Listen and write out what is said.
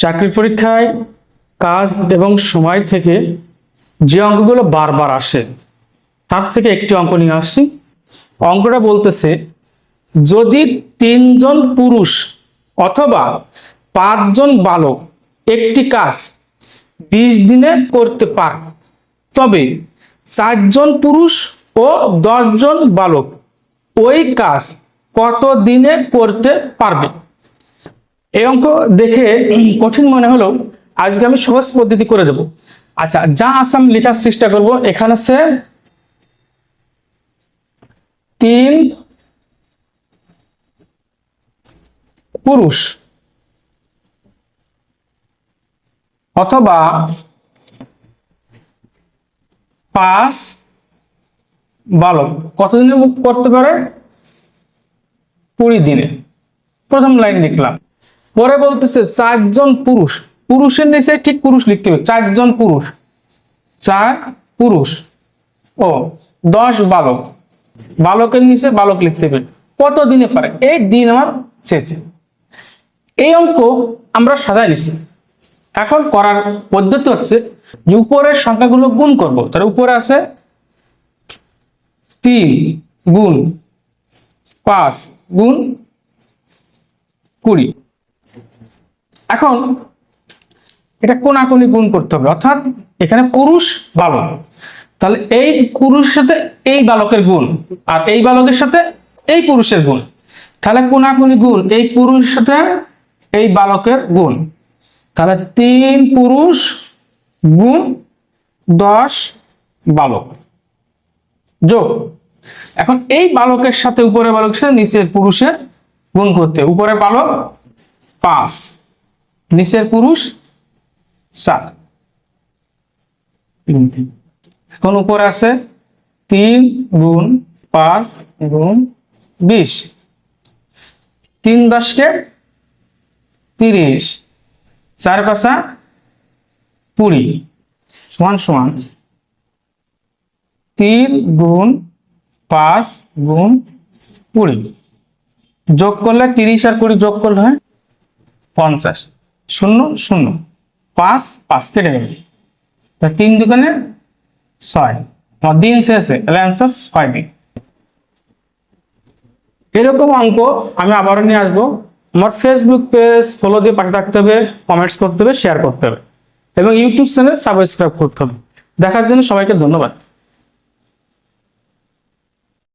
চাকরি পরীক্ষায় কাজ এবং সময় থেকে যে অঙ্কগুলো বারবার আসে, তার থেকে একটি অঙ্ক নিয়ে আসছি। অঙ্কটা বলতেছে, যদি তিনজন পুরুষ অথবা পাঁচজন বালক একটি কাজ বিশ দিনে করতে পারে, তবে চারজন পুরুষ ও দশজন বালক ওই কাজ কত দিনে করতে পারবে? এই অঙ্ক দেখে কঠিন মনে হলেও আজকে আমি সহজ পদ্ধতি করে দেব। আচ্ছা যা আসাম লেখার চেষ্টা করব, এখানে আছে তিন পুরুষ অথবা পাঁচ বালক। কতদিনে করতে পারে? কুড়ি দিনে। প্রথম লাইন লিখলাম। পরে বলতেছে, চারজন পুরুষ। পুরুষের নিচে ঠিক পুরুষ লিখতে হবে। চারজন পুরুষ। চার পুরুষ। ও, দশ বালক। বালকের নিচে বালক লিখতে হবে। কত দিনে পারে? এই দিন আমার চেয়েছে। এই অঙ্ক আমরা সাজাই নিছি। এখন করার পদ্ধতি হচ্ছে, যে উপরের সংখ্যাগুলো গুণ করব। তার উপরে আছে তিন গুণ পাঁচ গুণ কুড়ি। এখন এটা কোনাকুনি গুণ করতে হবে, অর্থাৎ এখানে পুরুষ বালক। তাহলে এই পুরুষের সাথে এই বালকের গুণ আর এই বালকের সাথে এই পুরুষের গুণ। তাহলে কোনাকুনি গুণ, এই পুরুষের সাথে এই বালকের গুণ। তাহলে তিন পুরুষ গুণ দশ বালক। যোগ। এখন এই বালকের সাথে উপরের বালকের সাথে নিচের পুরুষের গুণ করতে উপরের বালক পাঁচ। নিচের পুরুষ সাত। এখন উপরে আছে তিন গুণ পাঁচ গুণ বিশ। তিন দশকে তিরিশ। চার পাঁচা কুড়ি। সমান সমান তিন গুণ পাঁচ গুণ কুড়ি। যোগ করলে তিরিশ আর কুড়ি যোগ করলে হয় পঞ্চাশ। শূন্য শূন্য। পাঁচ পাঁচ, কেটে তা তিন দোকানে ছয়। দিন শেষে তাহলে অ্যান্সার ছয় দিন। এরকম অঙ্ক আমি আবারও নিয়ে আসব। আমার ফেসবুক পেজ ফলো দিয়ে পাশে থাকতে হবে কমেন্টস করতে হবে শেয়ার করতে হবে। এবং ইউটিউব চ্যানেল সাবস্ক্রাইব করতে হবে। দেখার জন্য সবাইকে ধন্যবাদ।